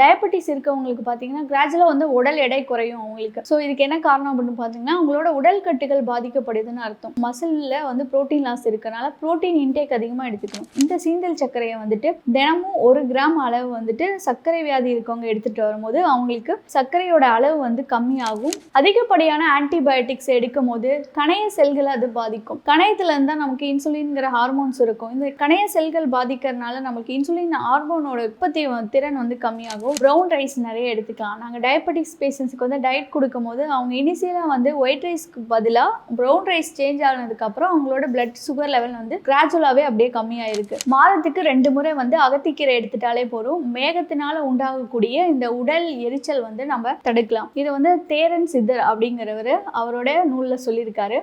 Diabetes இருக்கவங்களுக்கு பார்த்தீங்கன்னா கிராஜுவலாக வந்து உடல் எடை குறையும் அவங்களுக்கு. ஸோ இதுக்கு என்ன காரணம் அப்படின்னு பார்த்தீங்கன்னா அவங்களோட உடல் கட்டுகள் பாதிக்கப்படுதுன்னு அர்த்தம். மசிலில் வந்து புரோட்டீன் லாஸ் இருக்கனால ப்ரோட்டீன் இன்டேக் அதிகமாக எடுத்துக்கணும். இந்த சீந்தல் சர்க்கரையை வந்துட்டு தினமும் ஒரு கிராம் அளவு வந்துட்டு சர்க்கரை வியாதி இருக்கவங்க எடுத்துகிட்டு வரும்போது அவங்களுக்கு சர்க்கரையோட அளவு வந்து கம்மியாகும். அதிகப்படியான ஆன்டிபயோட்டிக்ஸ் எடுக்கும் போது கணைய செல்களை அது பாதிக்கும். கணையத்துலேருந்து தான் நமக்கு இன்சுலின்ங்கிற ஹார்மோன்ஸ் இருக்கும். இந்த கணைய செல்கள் பாதிக்கிறதுனால நமக்கு இன்சுலின் ஹார்மோனோட உற்பத்தி திறன் வந்து கம்மியாகும். ப்ரௌன் ரைஸ் நிறைய எடுத்துக்கலாம். நாங்கள் டயபெட்டிக்ஸ் பேஷண்ட்ஸுக்கு வந்து டயட் கொடுக்கும்போது அவங்க இனிஷியலாக வந்து ஒயிட் ரைஸ்க்கு பதிலாக ப்ரௌன் ரைஸ் சேஞ்ச் ஆனதுக்கப்புறம் அவங்களோட பிளட் சுகர் லெவல் வந்து கிராஜுவலாகவே அப்படியே கம்மியாயிருக்கு. மாதத்துக்கு ரெண்டு முறை வந்து அகத்திக்கீரை எடுத்துட்டாலே போதும். மேகத்தினால உண்டாகக்கூடிய இந்த உடல் எரிச்சல் வந்து நம்ம தடுக்கலாம். இது வந்து தேரன் சித்தர் அப்படிங்கிறவர் அவரோட நூலில் சொல்லியிருக்காரு.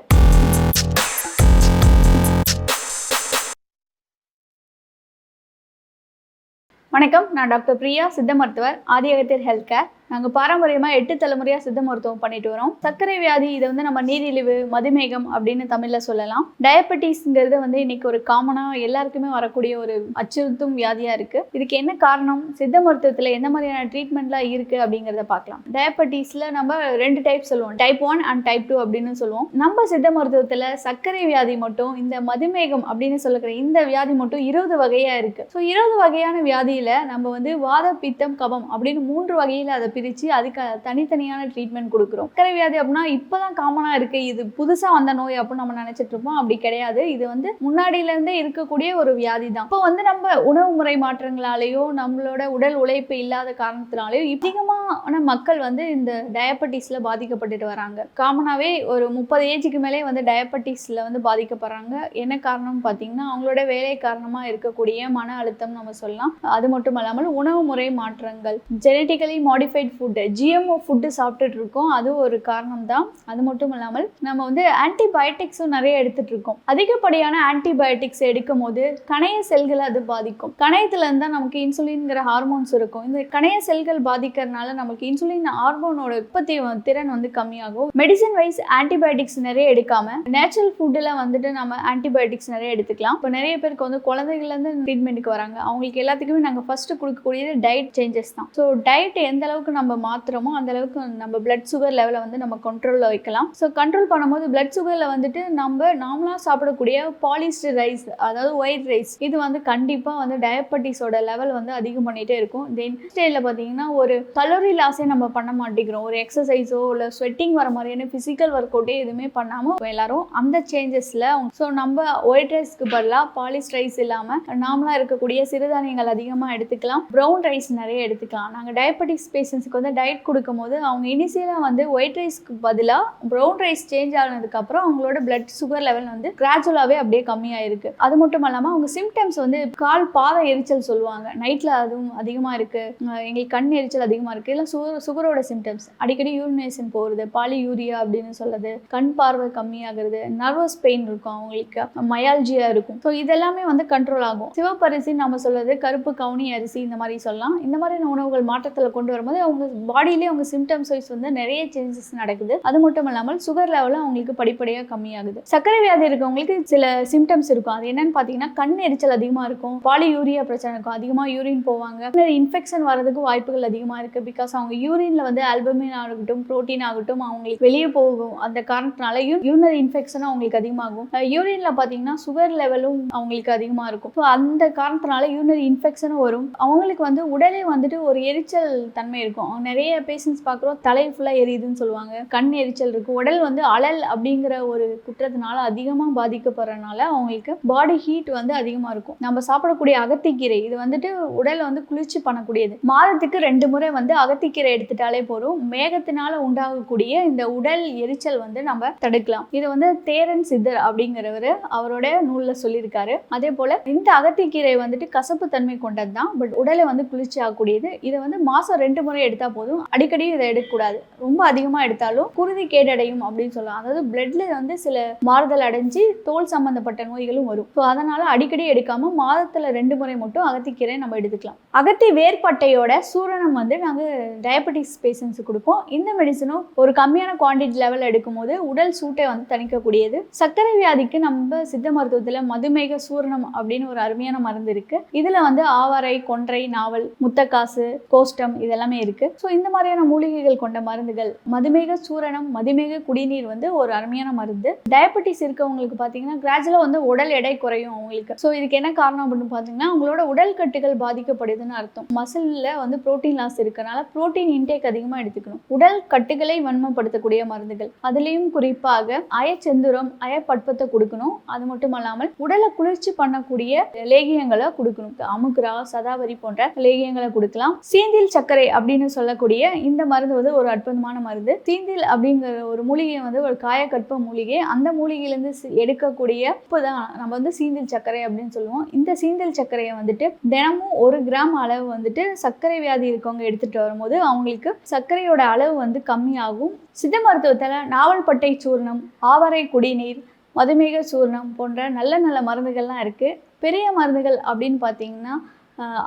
வணக்கம் நான் டாக்டர் பிரியா சித்த மருத்துவர் ஆதியகத்தில் ஹெல்த் கேர் நாங்கள் பாரம்பரியமாக எட்டு தலைமுறையாக சித்த மருத்துவம் பண்ணிட்டு வரோம். சர்க்கரை வியாதி இதை வந்து நம்ம நீரிழிவு மதுமேகம் அப்படின்னு தமிழில் சொல்லலாம். டயபெட்டிஸ்ங்கிறது வந்து இன்னைக்கு ஒரு காமனாக எல்லாருக்குமே வரக்கூடிய ஒரு அச்சுறுத்தும் வியாதியாக இருக்குது இதுக்கு என்ன காரணம்? சித்த மருத்துவத்தில் எந்த மாதிரியான ட்ரீட்மெண்ட்லாம் இருக்குது அப்படிங்கிறத பார்க்கலாம். டயபெட்டிஸில் நம்ம ரெண்டு டைப் சொல்லுவோம். Type one and type two அப்படின்னு சொல்லுவோம். நம்ம சித்த மருத்துவத்தில் சர்க்கரை வியாதி மட்டும் இந்த மதுமேகம் அப்படின்னு சொல்லக்கூடிய இந்த வியாதி மட்டும் இருபது வகையாக இருக்குது ஸோ இருபது வகையான வியாதியில் நம்ம வந்து வாத பித்தம் கபம் அப்படின்னு மூன்று வகையில் அதை பிரித்து அதுக்கு தனித்தனியான ட்ரீட்மெண்ட் கொடுக்குறோம். சர்க்கரை வியாதி அப்படின்னா இப்போ தான் காமனாக இருக்குது இது புதுசாக வந்த நோய் அப்படின்னு நம்ம நினச்சிட்டு இருப்போம். அப்படி கிடையாது. இது வந்து முன்னாடியிலேருந்தே இருக்கக்கூடிய ஒரு வியாதி தான் இப்போ வந்து நம்ம உணவு முறை மாற்றங்களாலேயோ நம்மளோட உடல் உழைப்பு இல்லாத காரணத்தினாலேயோ அதிகமான மக்கள் வந்து இந்த டயபெட்டிஸில் பாதிக்கப்பட்டுட்டு வராங்க. காமனாகவே ஒரு முப்பது ஏஜுக்கு மேலே வந்து டயபெட்டிஸில் வந்து பாதிக்கப்படுறாங்க. என்ன காரணம்னு பார்த்தீங்கன்னா அவங்களோட வேலை காரணமாக இருக்கக்கூடிய மன அழுத்தம் நம்ம சொல்லலாம். அது மட்டும் இல்லாமல் உணவு முறை மாற்றங்கள். Genetically modified food GMO food சாப்பிட்டுட்டு இருக்கோம் அது ஒரு காரணம் தான் அது மட்டும் இல்லாமல் நம்ம வந்து ஆன்டிபயோட்டிக்ஸும் நிறைய எடுத்துட்டு இருக்கோம் அதிகப்படியான ஆன்டிபயோட்டிக்ஸ் எடுக்கும் போது கணைய செல்களை அது பாதிக்கும். கணையத்துல இருந்தா நமக்கு இன்சுலின்ங்கிற ஹார்மோன்ஸ் இருக்கும். இந்த கணைய செல்கள் பாதிக்கிறதுனால நமக்கு இன்சுலின் ஹார்மோனோட உற்பத்தி திறன் வந்து கம்மியாகும். மெடிசன் வைஸ் ஆன்டிபயோட்டிக்ஸ் நிறைய எடுக்காம நேச்சுரல் ஃபுட்டில் வந்துட்டு நம்ம ஆன்டிபயோட்டிக்ஸ் நிறைய எடுத்துக்கலாம். இப்போ நிறைய பேருக்கு வந்து குழந்தைகள்லேருந்து ட்ரீட்மெண்ட்டுக்கு வராங்க. அவங்களுக்கு எல்லாத்துக்குமே நாங்கள் ஃபர்ஸ்ட் கொடுக்கக்கூடியது டயட் சேஞ்சஸ் தான். ஸோ டயட் எந்த அளவுக்கு நம்ம மாத்துறோமோ அந்த அளவுக்கு நம்ம பிளட் சுகர் லெவலை வந்து நம்ம கண்ட்ரோலில் வைக்கலாம். ஸோ கண்ட்ரோல் பண்ணும்போது பிளட் சுகரில் வந்துட்டு நம்ம நார்மலாக சாப்பிடக்கூடிய பாலிஸ்டர் ரைஸ் அதாவது ஒயிட் ரைஸ் இது வந்து கண்டிப்பாக வந்து டயபட்டிஸோட லெவல் வந்து அதிகம் பண்ணிகிட்டே இருக்கும். தென் ஸ்டேஜில் பார்த்தீங்கன்னா ஒரு கலோரி லாஸே நம்ம பண்ண மாட்டேங்கிறோம். ஒரு எக்ஸசைஸோ இல்லை ஸ்வெட்டிங் வர மாதிரியான ஃபிசிக்கல் ஒர்க் அவுட்டே எதுவுமே பண்ணாமல் எல்லாரும் அந்த சேஞ்சஸில் ஸோ நம்ம ஒயிட் ரைஸ்க்கு பதிலாக பாலிஸ்ட் ரைஸ் இல்லாமல் நார்மலாக இருக்கக்கூடிய சிறுதானியங்கள் அதிகமாக எடுத்துக்கலாம். ப்ரௌன் ரைஸ் நிறைய எடுத்துக்கலாம். நாங்கள் டயபெட்டிக்ஸ் பேஷண்ட்ஸ்க்கு வந்து டயட் கொடுக்கும்போது அவங்க இனிஷியலாக வந்து ஒயிட் ரைஸ்க்கு பதிலாக ப்ரௌன் ரைஸ் சேஞ்ச் ஆனதுக்கப்புறம் அவங்களோட பிளட் சுகர் லெவல் வந்து கிராஜுவலாகவே அப்படியே கம்மியாயிருக்கு. அது மட்டும் இல்லாமல் அவங்க சிம்டம்ஸ் வந்து கால் பாத எரிச்சல் சொல்லுவாங்க. நைட்டில் அதுவும் அதிகமாக இருக்குது எங்களுக்கு கண் எரிச்சல் அதிகமாக இருக்குது இல்லை சுகர் சுகரோட சிம்டம்ஸ் அடிக்கடி யூரினேஷன் போகிறது பாலி யூரியா அப்படின்னு சொல்லுது கண் பார்வை கம்மியாகிறது நர்வஸ் பெயின் இருக்கும் அவங்களுக்கு. மயால்ஜியா இருக்கும். ஸோ இதெல்லாமே வந்து கண்ட்ரோல் ஆகும். சிவப்பரிசி நம்ம சொல்றது கருப்பு கவுனி அரிசி இந்த மாதிரி சொல்லலாம். இந்த மாதிரியான உணவுகள் மாற்றத்தில் கொண்டு வரும்போது அவங்க பாடியிலே அவங்க சிம்டம்ஸ் வைஸ் வந்து நிறைய சேஞ்சஸ் நடக்குது. அது மட்டும் இல்லாமல் சுகர் லெவலும் அவங்களுக்கு படிப்படியாக கம்மியாகுது. சர்க்கரை வியாதி இருக்கவங்களுக்கு சில சிம்டம்ஸ் இருக்கும். அது என்னன்னு பார்த்தீங்கன்னா கண் எரிச்சல் அதிகமாக இருக்கும். பாலி யூரியா பிரச்சனை இருக்கும். அதிகமாக யூரின் போவாங்க. இன்ஃபெக்ஷன் வரதுக்கு வாய்ப்புகள் அதிகமாக இருக்குது பிகாஸ் அவங்க யூரின்ல வந்து ஆல்பமின் ஆகட்டும் புரோட்டீன் ஆகட்டும் அவங்களுக்கு வெளியே போகும். அந்த காரணத்தினால யூரினரி இன்ஃபெக்ஷனும் அவங்களுக்கு அதிகமாகும். யூரின்ல பார்த்தீங்கன்னா சுகர் லெவலும் அவங்களுக்கு அதிகமாக இருக்கும். ஸோ அந்த காரணத்தினால யூரினரி இன்ஃபெக்ஷனும் வரும். அவங்களுக்கு வந்து உடலே வந்துட்டு ஒரு எரிச்சல் தன்மை இருக்கும். அவங்க நிறைய பேஷண்ட்ஸ் பார்க்குறோம் தலை ஃபுல்லாக எரியுதுன்னு சொல்லுவாங்க. கண் எரிச்சல் இருக்கும் உடல் வந்து அழல் அப்படிங்கிற ஒரு குற்றத்தினால அதிகமாக பாதிக்கப்படுறதுனால அவங்களுக்கு பாடி ஹீட் வந்து அதிகமாக இருக்கும். நம்ம சாப்பிடக்கூடிய அகத்திக்கீரை இது வந்துட்டு உடலை வந்து குளிர்ச்சி பண்ணக்கூடியது. மாதத்துக்கு ரெண்டு முறை வந்து அகத்திக்கீரை எடுத்துட்டாலே போதும். மேகத்தினால உண்டாகக்கூடிய இந்த உடல் எரிச்சல் வந்து நம்ம தடுக்கலாம். இது வந்து தேரன் சித்தர் அப்படிங்கிறவர் அவரோட நூலில் சொல்லியிருக்காரு. அதே போல் இந்த அகத்திக்கீரை வந்துட்டு கசப்பு தன்மை கொண்டது தான் பட் உடலை வந்து குளிர்ச்சி ஆகக்கூடியது இதை வந்து மாதம் ரெண்டு முறை எடுத்தா போதும். அடிக்கடி இதை எடுக்கக்கூடாது. ரொம்ப அதிகமாக எடுத்தாலும் குருதி கேடடையும் அப்படின்னு சொல்லலாம். அதாவது பிளட்ல வந்து சில மாறுதல் அடைஞ்சு தோல் சம்பந்தப்பட்ட நோய்களும் வரும். ஸோ அதனால அடிக்கடி எடுக்காம மாதத்துல ரெண்டு முறை மட்டும் அகத்திக்கீரை நம்ம எடுத்துக்கலாம். அகத்தி வேர்பட்டையோட சூரணம் வந்து நாங்கள் டயபெட்டிக்ஸ் பேஷண்ட்ஸுக்கு கொடுப்போம். இந்த மெடிசனும் ஒரு கம்மியான குவான்டிட்டி லெவல் எடுக்கும்போது உடல் சூட்டை வந்து தணிக்கக்கூடியது. சர்க்கரை வியாதிக்கு நம்ம சித்த மருத்துவத்தில் மதுமேக சூரணம் அப்படின்னு ஒரு அருமையான மருந்து இருக்குது இதில் வந்து ஆவாரை கொன்றை நாவல் முத்தக்காசு கோஷ்டம் இதெல்லாமே இருக்குது ஸோ இந்த மாதிரியான மூலிகைகள் கொண்ட மருந்துகள் மதுமேக சூரணம் மதுமேக குடிநீர் வந்து ஒரு அருமையான மருந்து. டயபெட்டிஸ் இருக்கவங்களுக்கு பார்த்தீங்கன்னா கிராஜுவலாக வந்து உடல் எடை குறையும் அவங்களுக்கு. ஸோ இதுக்கு என்ன காரணம் அப்படின்னு பார்த்தீங்கன்னா அவங்களோட உடல் கட்டுகள் பாதிக்கப்படுது. பாதிக்கப்படுதுன்னு அர்த்தம். மசிலில் வந்து புரோட்டீன் லாஸ் இருக்கனால புரோட்டீன் இன்டேக் அதிகமாக எடுத்துக்கணும். உடல் கட்டுகளை வன்மப்படுத்தக்கூடிய மருந்துகள். அதுலேயும் குறிப்பாக அயச்செந்துரம் அயப்பட்பத்தை கொடுக்கணும். அது மட்டும் இல்லாமல் உடலை குளிர்ச்சி பண்ணக்கூடிய லேகியங்களை கொடுக்கணும். அமுக்ரா சதாவரி போன்ற லேகியங்களை கொடுக்கலாம். சீந்தில் சர்க்கரை அப்படின்னு சொல்லக்கூடிய இந்த மருந்து வந்து ஒரு அற்புதமான மருந்து. சீந்தில் அப்படிங்கிற ஒரு மூலிகை வந்து ஒரு காயக்கற்ப மூலிகை. அந்த மூலிகையிலேருந்து எடுக்கக்கூடிய உப்பு தான் நம்ம வந்து சீந்தில் சர்க்கரை அப்படின்னு சொல்லுவோம். இந்த சீந்தில் சர்க்கரையை வந்துட்டு தினமும் ஒரு கிராம் அளவு வந்துட்டு சர்க்கரை வியாதி இருக்கவங்க எடுத்துட்டு வரும்போது அவங்களுக்கு சர்க்கரையோட அளவு வந்து கம்மியாகும். சித்த மருத்துவத்தில் நாவல்பட்டை சூர்ணம் ஆவரை குடிநீர் மதுமேக சூர்ணம் போன்ற நல்ல நல்ல மருந்துகள்லாம் இருக்குது பெரிய மருந்துகள் அப்படின்னு பார்த்தீங்கன்னா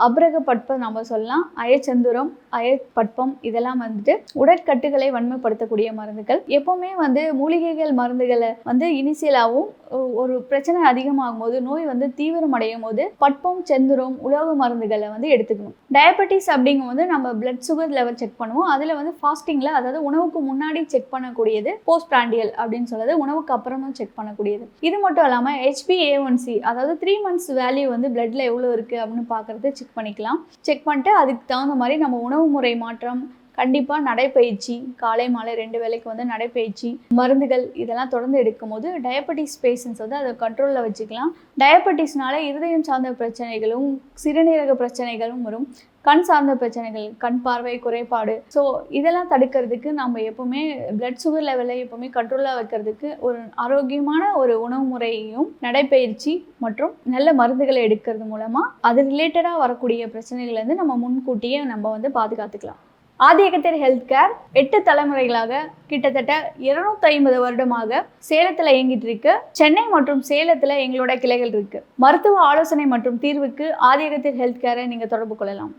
அபிரக பட்பம் நம்ம சொல்லலாம். அயச்சந்துரம் அயற்பட்பம் இதெல்லாம் வந்துட்டு உடற்கட்டுகளை வன்மைப்படுத்தக்கூடிய மருந்துகள். எப்பவுமே வந்து மூலிகைகள் மருந்துகளை வந்து இனிஷியலாகவும் ஒரு பிரச்சனை அதிகமாகும் போது நோய் வந்து தீவிரமடையும் போது பட்பம் செந்துரம் உலோக மருந்துகளை வந்து எடுத்துக்கணும். டயபெட்டிஸ் அப்படிங்கும்போது நம்ம பிளட் சுகர் லெவல் செக் பண்ணுவோம். அதில் வந்து ஃபாஸ்டிங்கில் அதாவது உணவுக்கு முன்னாடி செக் பண்ணக்கூடியது போஸ்ட் பிராண்டியல் அப்படின்னு சொல்றது உணவுக்கு அப்புறமும் செக் பண்ணக்கூடியது. இது மட்டும் இல்லாமல் ஹெச்பிஏஒன்சி அதாவது த்ரீ மந்த்ஸ் வேல்யூ வந்து பிளட்ல எவ்வளோ இருக்குது அப்படின்னு பார்க்குறது செக் பண்ணிக்கலாம். செக் பண்ணிட்டு அதுக்கு தகுந்த மாதிரி நம்ம உணவு முறை மாற்றம் கண்டிப்பாக நடைப்பயிற்சி காலை மாலை ரெண்டு வேலைக்கு வந்து நடைப்பயிற்சி மருந்துகள் இதெல்லாம் தொடர்ந்து எடுக்கும்போது டயபெட்டிஸ் பேஷண்ட்ஸ் வந்து அதை கண்ட்ரோலில் வச்சுக்கலாம். டயபெட்டிஸ்னால இருதயம் சார்ந்த பிரச்சனைகளும் சிறுநீரக பிரச்சனைகளும் வரும். கண் சார்ந்த பிரச்சனைகள் கண் பார்வை குறைபாடு. ஸோ இதெல்லாம் தடுக்கிறதுக்கு நம்ம எப்போவுமே பிளட் சுகர் லெவலை எப்போவுமே கண்ட்ரோலாக வைக்கிறதுக்கு ஒரு ஆரோக்கியமான ஒரு உணவு முறையையும் நடைப்பயிற்சி மற்றும் நல்ல மருந்துகளை எடுக்கிறது மூலமாக அது ரிலேட்டடாக வரக்கூடிய பிரச்சனைகள்லேருந்து நம்ம முன்கூட்டியே நம்ம வந்து பாதுகாத்துக்கலாம். ஆதியகத்தர் ஹெல்த் கேர் எட்டு தலைமுறைகளாக கிட்டத்தட்ட இருநூத்தி ஐம்பது வருடமாக சேலத்தில் இயங்கிட்டு இருக்கு. சென்னை மற்றும் சேலத்தில் எங்களோட கிளைகள் இருக்கு. மருத்துவ ஆலோசனை மற்றும் தீர்வுக்கு ஆதியகத்தர் ஹெல்த் கேரை நீங்கள் தொடர்பு கொள்ளலாம்.